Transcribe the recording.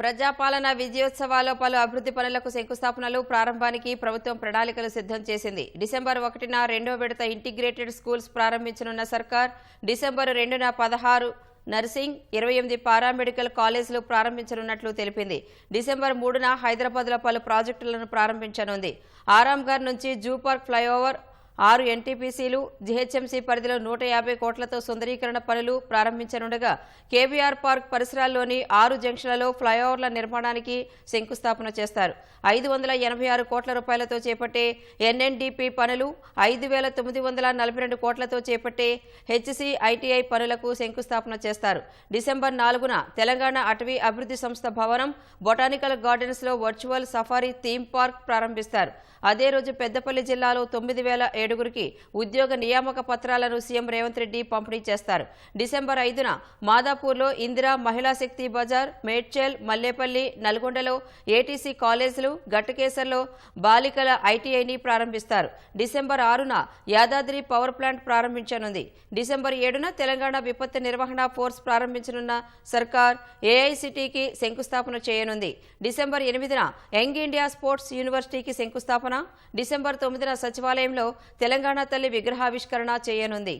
ప్రజాపాలన విజయోత్సవాల్లో పలు అభివృద్ధి పనులకు శంకుస్థాపనలు ప్రారంభానికి ప్రభుత్వం ప్రణాళికలు సిద్ధం చేసింది. డిసెంబర్ ఒకటిన రెండో విడత ఇంటిగ్రేటెడ్ స్కూల్స్ ప్రారంభించనున్న సర్కార్ డిసెంబర్ రెండున పదహారు నర్సింగ్ ఇరవై ఎనిమిది పారామెడికల్ కాలేజీలు ప్రారంభించనున్నట్లు తెలిపింది. డిసెంబర్ మూడున హైదరాబాద్లో పలు ప్రాజెక్టులను ప్రారంభించనుంది. ఆరాంఘర్ నుంచి జూ పార్క్ ఫ్లైఓవర్ ఆరు ఎన్టీపీసీలు జీహెచ్ఎంసీ పరిధిలో నూట యాభై కోట్లతో సుందరీకరణ పనులు ప్రారంభించనుండగా కేబీఆర్ పార్క్ పరిసరాల్లోని ఆరు జంక్షన్లలో ఫ్లైఓవర్ల నిర్మాణానికి శంకుస్థాపన చేస్తారు. ఐదు వందల ఎనభై ఆరు కోట్ల రూపాయలతో చేపట్టే ఎన్ఎన్డీపీ పనులు ఐదు వేల తొమ్మిది వందల నలభై రెండు కోట్లతో చేపట్టే హెచ్సిఐటిఐ పనులకు శంకుస్థాపన చేస్తారు. డిసెంబర్ నాలుగున తెలంగాణ అటవీ అభివృద్ధి సంస్థ భవనం బొటానికల్ గార్డెన్స్లో వర్చువల్ సఫారీ థీమ్ పార్క్ ప్రారంభిస్తారు. అదే రోజు పెద్దపల్లి జిల్లాలో తొమ్మిది వేల ఏడుగురికి ఉద్యోగ నియామక పత్రాలను సీఎం రేవంత్ రెడ్డి పంపిణీ చేస్తారు. డిసెంబర్ ఐదున మాదాపూర్లో ఇందిరా మహిళా శక్తి బజార్ మేడ్చల్ మల్లేపల్లి నల్గొండలో ఏటీసీ కాలేజీలు గట్టకేసర్లో బాలికల ఐటీఐని ప్రారంభిస్తారు. డిసెంబర్ ఆరున యాదాద్రి పవర్ ప్లాంట్ ప్రారంభించనుంది. డిసెంబర్ ఏడున తెలంగాణ విపత్తు నిర్వహణ ఫోర్స్ ప్రారంభించనున్న సర్కార్ ఏఐసిటికి శంకుస్థాపన చేయనుంది. డిసెంబర్ ఎనిమిదిన యంగ్ ఇండియా స్పోర్ట్స్ యూనివర్సిటీకి శంకుస్థాపన. డిసెంబర్ తొమ్మిదిన సచివాలయంలో తెలంగాణ తల్లి విగ్రహావిష్కరణ చేయనుంది.